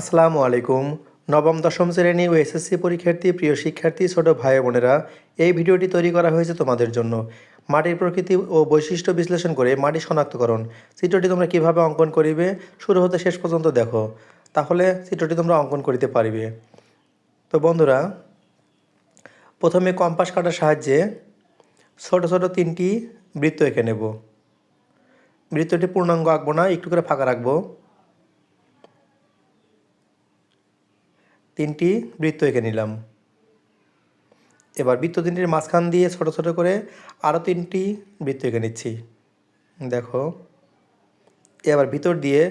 আসসালামু আলাইকুম। নবম, দশম শ্রেণি ও এসএসসি পরীক্ষার্থী, প্রিয় শিক্ষার্থী, ছোট ভাই বোনেরা, এই ভিডিওটি তৈরি করা হয়েছে তোমাদের জন্য। মাটির প্রকৃতি ও বৈশিষ্ট্য বিশ্লেষণ করে মাটি শনাক্তকরণ। চিত্রটি তোমরা কীভাবে অঙ্কন করিবে, শুরু হতে শেষ পর্যন্ত দেখো। তাহলে চিত্রটি তোমরা অঙ্কন করিতে পারিবে। তো বন্ধুরা, প্রথমে কম্পাস কাটার সাহায্যে ছোট ছোট তিনটি বৃত্ত এঁকে নেব। বৃত্তটি পূর্ণাঙ্গ আঁকবো না, একটু করে ফাঁকা রাখব। তিনটি বৃত্ত এঁকে নিলাম। এবার বৃত্ত তিনটির মাঝখান দিয়ে ছোট ছোট করে আরও তিনটি বৃত্ত এঁকে নিচ্ছি। দেখো, এবার ভিতর দিয়ে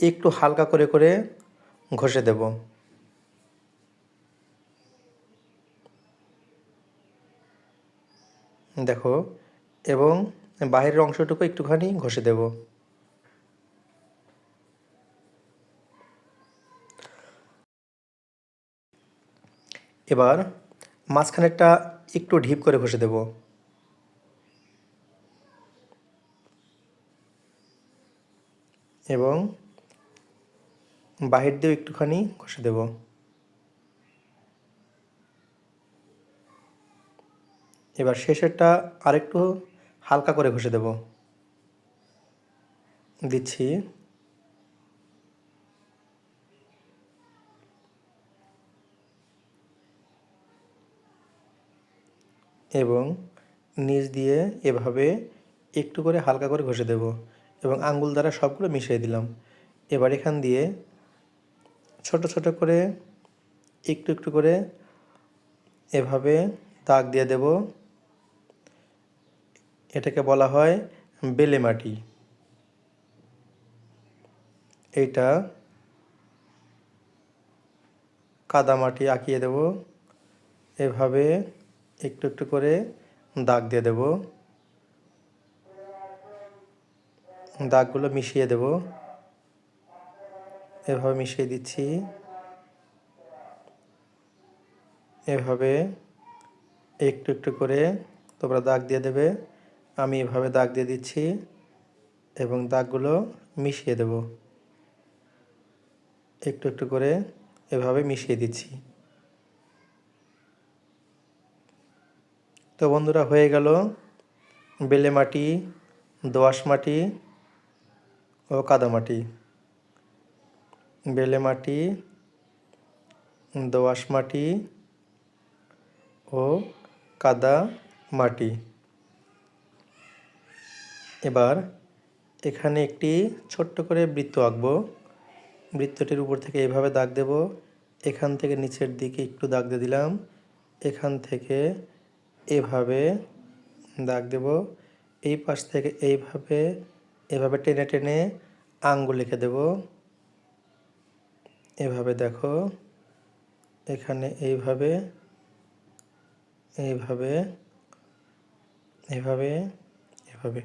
একটু হালকা করে করে ঘষে দেব। দেখো, এবং বাহিরের অংশটুকু একটুখানি ঘষে দেবো। এবার মাঝখানেরটা একটু ঢিপ করে ঘষে দেব। এবং বাহির দিয়েও একটুখানি ঘষে দেব। এবার শেষেরটা আরেকটু হালকা করে ঘষে দেব। দিচ্ছি এবং নিচ দিয়ে এভাবে একটু করে হালকা করে ঘষে দেব এবং আঙ্গুল দ্বারা সবগুলো মিশিয়ে দিলাম। এবার এখান দিয়ে ছোট ছোট করে একটু একটু করে এভাবে দাগ দিয়ে দেব। এটাকে বলা হয় বেলে মাটি। এইটা কাদা মাটি আঁকিয়ে দেব। এভাবে একটু একটু করে দাগ দিয়ে দেব। দাগগুলো মিশিয়ে দেব। এভাবে মিশিয়ে দিচ্ছি। এভাবে একটু একটু করে তোমরা দাগ দিয়ে দেবে। আমি এভাবে দাগ দিয়ে দিচ্ছি এবং দাগগুলো মিশিয়ে দেব। একটু একটু করে এভাবে মিশিয়ে দিচ্ছি। তো বন্ধুরা হয়ে গেল বেলে মাটি দোআঁশ মাটি ও কাদা মাটি। বেলে মাটি দোআঁশ মাটি ও কাদা মাটি। এবার এখানে একটি ছোট্ট করে বৃত্ত আঁকবো। বৃত্তটির উপর থেকে এভাবে দাগ দেব। এখান থেকে নিচের দিকে একটু দাগ দিয়ে দিলাম। এখান থেকে এভাবে দাগ দেব। এই পাশ থেকে এইভাবে, এভাবে টেনে টেনে আঙ্গুল লিখে দেব। এভাবে দেখো, এখানে এইভাবে এইভাবে, এভাবে এভাবে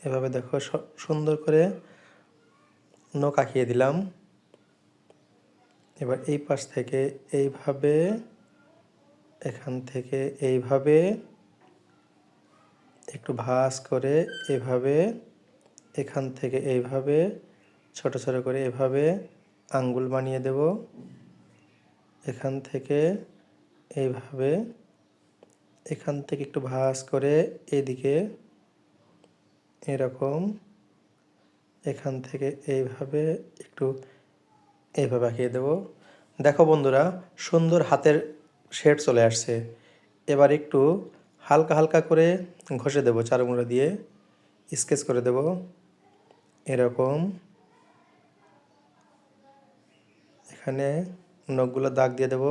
এভাবে দেখো সুন্দর করে নখ আঁকিয়ে দিলাম। এবার এই পাশ থেকে এইভাবে এখান থেকে এইভাবে একটু ভাস করে এভাবে, এখান থেকে এইভাবে, ছোট ছোট করে এভাবে আঙ্গুল বানিয়ে দেব। এখান থেকে এইভাবে, এখান থেকে একটু ভাস করে এদিকে এরকম, এখান থেকে এইভাবে একটু এইভাবে আঁকিয়ে দেব। দেখো বন্ধুরা, সুন্দর হাতের শেড চলে আসছে। এবার একটু হালকা হালকা করে ঘষে দেবো চারমুড়া দিয়ে। স্কেচ করে দেব। এরকম। এখানে নখগুলো দাগ দিয়ে দেব।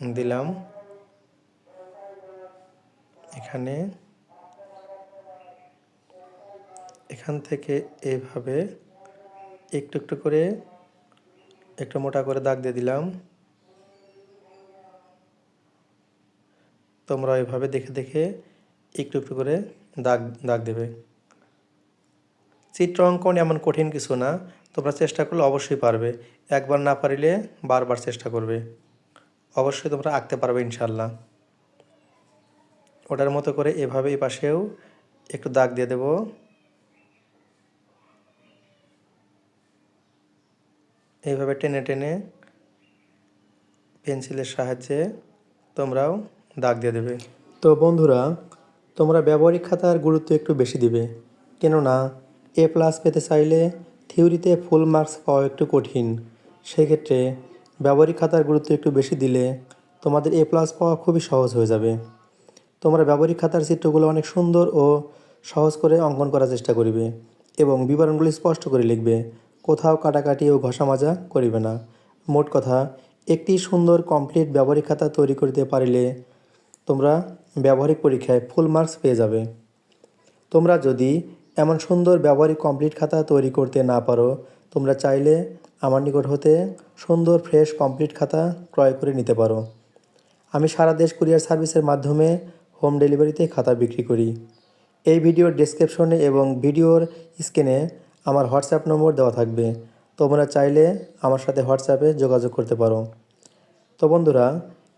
দিলাম। এখানে। এখান থেকে এইভাবে একটু একটু করে একটু মোটা করে দাগ দিয়ে দিলাম। তোমরা এভাবে দেখে দেখে একটু একটু করে দাগ দাগ দেবে। চিত্র অঙ্কন এমন কঠিন কিছু না, তোমরা চেষ্টা করলে অবশ্যই পারবে। একবার না পারিলে বারবার চেষ্টা করবে। অবশ্যই তোমরা আঁকতে পারবে ইনশাল্লাহ ওটার মতো করে এভাবে এই পাশেও একটু দাগ দিয়ে দেব। এইভাবে টেনে টেনে পেন্সিলের সাহায্যে তোমরাও দাগ দিয়ে দেবে। তো বন্ধুরা, তোমরা ব্যবহারিক খাতার গুরুত্ব একটু বেশি দিবে। কেননা, এ প্লাস পেতে চাইলে থিওরিতে ফুল মার্কস পাওয়া একটু কঠিন। সেক্ষেত্রে ব্যবহারিক খাতার গুরুত্ব একটু বেশি দিলে তোমাদের এ প্লাস পাওয়া খুবই সহজ হয়ে যাবে। তোমরা ব্যবহারিক খাতার চিত্রগুলো অনেক সুন্দর ও সহজ করে অঙ্কন করার চেষ্টা করিবে এবং বিবরণগুলি স্পষ্ট করে লিখবে। কোথাও কাটাকাটি ও ঘষা মাজা করিবে না। মোট কথা, একটি সুন্দর কমপ্লিট ব্যবহারিক খাতা তৈরি করতে পারিলে তোমরা ব্যবহারিক পরীক্ষায় ফুল মার্কস পেয়ে যাবে। তোমরা যদি এমন সুন্দর ব্যবহারিক কমপ্লিট খাতা তৈরি করতে না পারো, তোমরা চাইলে আমার নিকট হতে সুন্দর ফ্রেশ কমপ্লিট খাতা ক্রয় করে নিতে পারো। আমি সারা দেশ কুরিয়ার সার্ভিসের মাধ্যমে হোম ডেলিভারিতে খাতা বিক্রি করি। এই ভিডিওর ডেসক্রিপশনে এবং ভিডিওর স্ক্রিনে আমার হোয়াটসঅ্যাপ নম্বর দেওয়া থাকবে। তোমরা চাইলে আমার সাথে হোয়াটসঅ্যাপে যোগাযোগ করতে পারো। তো বন্ধুরা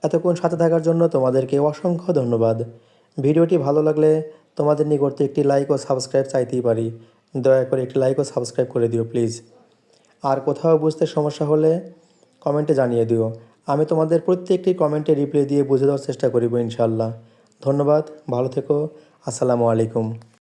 এতক্ষণ সাথে থাকার জন্য তোমাদেরকে অসংখ্য ধন্যবাদ। ভিডিওটি ভালো লাগলে তোমাদের নিকট একটি লাইক ও সাবস্ক্রাইব চাইতেই পারি। দয়া করে একটি লাইক ও সাবস্ক্রাইব করে দিও প্লিজ আর কোথাও বুঝতে সমস্যা হলে কমেন্টে জানিয়ে দিও। আমি তোমাদের প্রত্যেকটি কমেন্টে রিপ্লাই দিয়ে বুঝে দেওয়ার চেষ্টা করিব ইনশাল্লাহ ধন্যবাদ, ভালো থেকো। আসসালামু আলাইকুম।